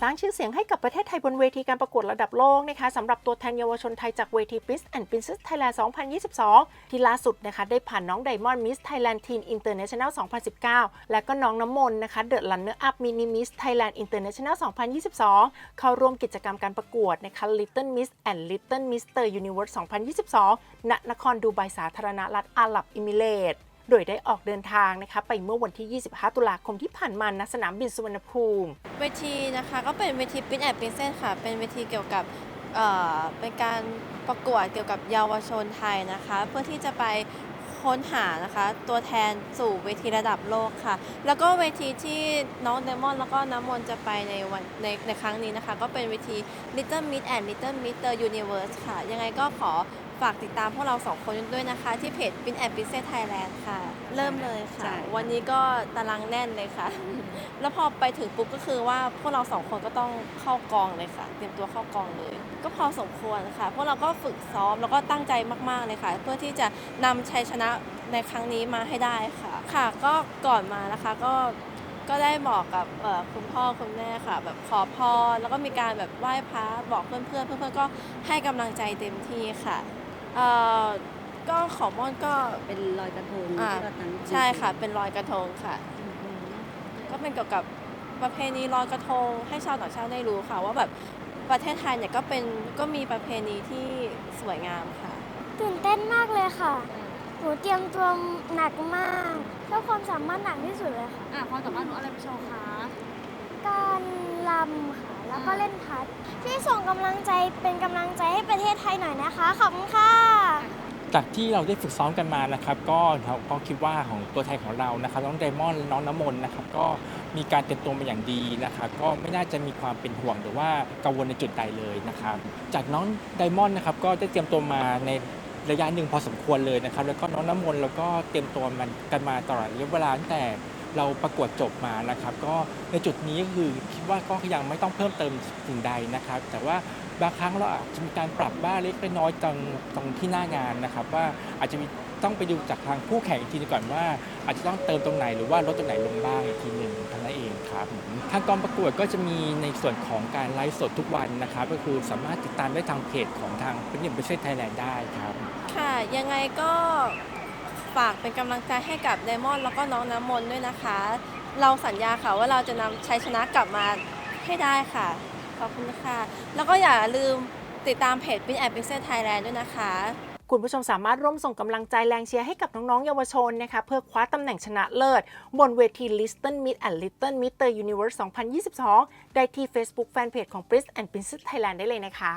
สร้างชื่อเสียงให้กับประเทศไทยบนเวทีการประกวดระดับโลกนะคะสำหรับตัวแทนเยาวชนไทยจากเวที Prince and Princess Thailand 2022 ที่ล่าสุดนะคะได้ผ่านน้องไดมอนด์มิสไทยแลนด์ทีนอินเตอร์เนชั่นแนล2019 และก็น้องน้ำมนต์นะคะเดอะลันเนอร์อัพมินิมิสไทยแลนด์อินเตอร์เนชั่นแนล2022 เข้าร่วมกิจกรรมการประกวดนะคะ Little Miss and Little Mister Universe 2022 ณ นครดูไบสาธารณรัฐอาหรับอิมิเรต โดยได้ออกเดินทางนะคะไปเมื่อวันที่ 25 ตุลาคมที่ผ่านมาณสนามบินสุวรรณภูมิ เวทีนะคะก็เป็นเวทีปิ้นแอบปิ้นเส้นค่ะ เป็นเวทีเกี่ยวกับเเป็นการประกวดเกี่ยวกับเยาวชนไทยนะคะ เพื่อที่จะไปค้นหานะคะ ตัวแทนสู่เวทีระดับโลกค่ะ แล้วก็เวทีที่น้องเดมอนแล้วก็น้ำมนจะไปในวันในในครั้งนี้นะคะ ก็เป็นเวที Little Miss and Little Mister Universe ค่ะ ยังไงก็ขอ ฝากติดตามพวกเราสองคนด้วยนะคะ ที่เพจ Pin and Princess Thailand ค่ะ เริ่มเลยค่ะใช่วันนี้ก็ตารางแน่นเลยค่ะ แล้วพอไปถึงปุ๊บก็คือว่าพวกเราสองคนก็ต้องเข้ากองเลยค่ะ เตรียมตัวเข้ากองเลย ก็พอสมควรค่ะ พวกเราก็ฝึกซ้อมแล้วก็ตั้งใจมากๆเลยค่ะ เพื่อที่จะนำชัยชนะในครั้งนี้มาให้ได้ค่ะ ค่ะ ก็ก่อนมานะคะก็ก็ได้บอกกับเอ่อคุณพ่อคุณแม่ค่ะ แบบขอพรแล้วก็มีการแบบไหว้พระบอกเพื่อนๆเพื่อนๆก็ให้กำลังใจเต็มที่ค่ะ เอ่อก็ของม่อนก็ เป็นรอยกระทงอ่า ที่เราทำใช่ค่ะ เป็นลอยกระทงค่ะก็เป็นเกี่ยวกับประเพณีลอยกระทง ให้ชาวต่างชาติได้รู้ค่ะ ว่าแบบประเทศไทยเนี่ยก็เป็นก็มีประเพณีที่สวยงามค่ะ ตื่นเต้นมากเลยค่ะ หนูเตรียมตัวหนักมากเพื่อความสามารถหนักที่สุดเลยค่ะ อะความสามารถหนูอะไรไปโชว์คะ การลำค่ะ แล้วก็เล่นพัดช่ส่งกำลังใจเป็นกำลังใจให้ประเทศไทยหน่อยนะคะ ขอบคุณค่ะจากที่เราได้ฝึกซ้อมกันมานะครับก็เราก็คิดว่าของตัวแทนของเรานะครับน้องไดมอนด์น้องน้ำมนต์นะครับก็มีการเตรียมตัวมาอย่างดีนะครับก็ไม่น่าจะมีความเป็นห่วงหรือว่ากังวลในจุดใดเลยนะครับจากน้องไดมอนด์นะครับก็ได้เตรียมตัวมาในระยะหนึ่งพอสมควรเลยนะครับแล้วก็น้องน้ำมนต์แล้วก็เตรียมตัวมันกันมาตลอดระยะเวลาตั้งแต่ เราประกวดจบมานะครับ ก็ในจุดนี้ก็คือคิดว่าก็ยังไม่ต้องเพิ่มเติมสิ่งใดนะครับ แต่ว่าบางครั้งเราอาจจะมีการปรับบ้างเล็กน้อยตรงตรงที่หน้างานนะครับ ว่าอาจจะมีต้องไปดูจากทางผู้แข่งอีกทีนึงก่อนว่า อาจจะต้องเติมตรงไหนหรือว่าลดตรงไหนลงบ้างอีกทีหนึ่งเท่านั้นเองครับทางกองประกวดก็จะมีในส่วนของการไลฟ์สดทุกวันนะครับ ก็คือสามารถติดตามได้ทางเพจของทางเป็นอย่างประเทศไทยแลนด์ได้ครับ ค่ะยังไงก็ ฝากเป็นกำลังใจให้กับไดมอนด์แล้วก็น้องน้ำมนต์ด้วยนะคะ เราสัญญาค่ะว่าเราจะนำชัยชนะกลับมาให้ได้ค่ะ ขอบคุณค่ะ แล้วก็อย่าลืมติดตามเพจ Pin and Princess Thailand ด้วยนะคะ คุณผู้ชมสามารถร่วมส่งกำลังใจแรงเชียร์ให้กับน้อง ๆ เยาวชนนะคะ เพื่อคว้าตำแหน่งชนะเลิศ บนเวที Little Miss and Little Mister Universe 2022 ได้ที่ Facebook Fanpage ของ Prince and Princess Thailand ได้เลยนะคะ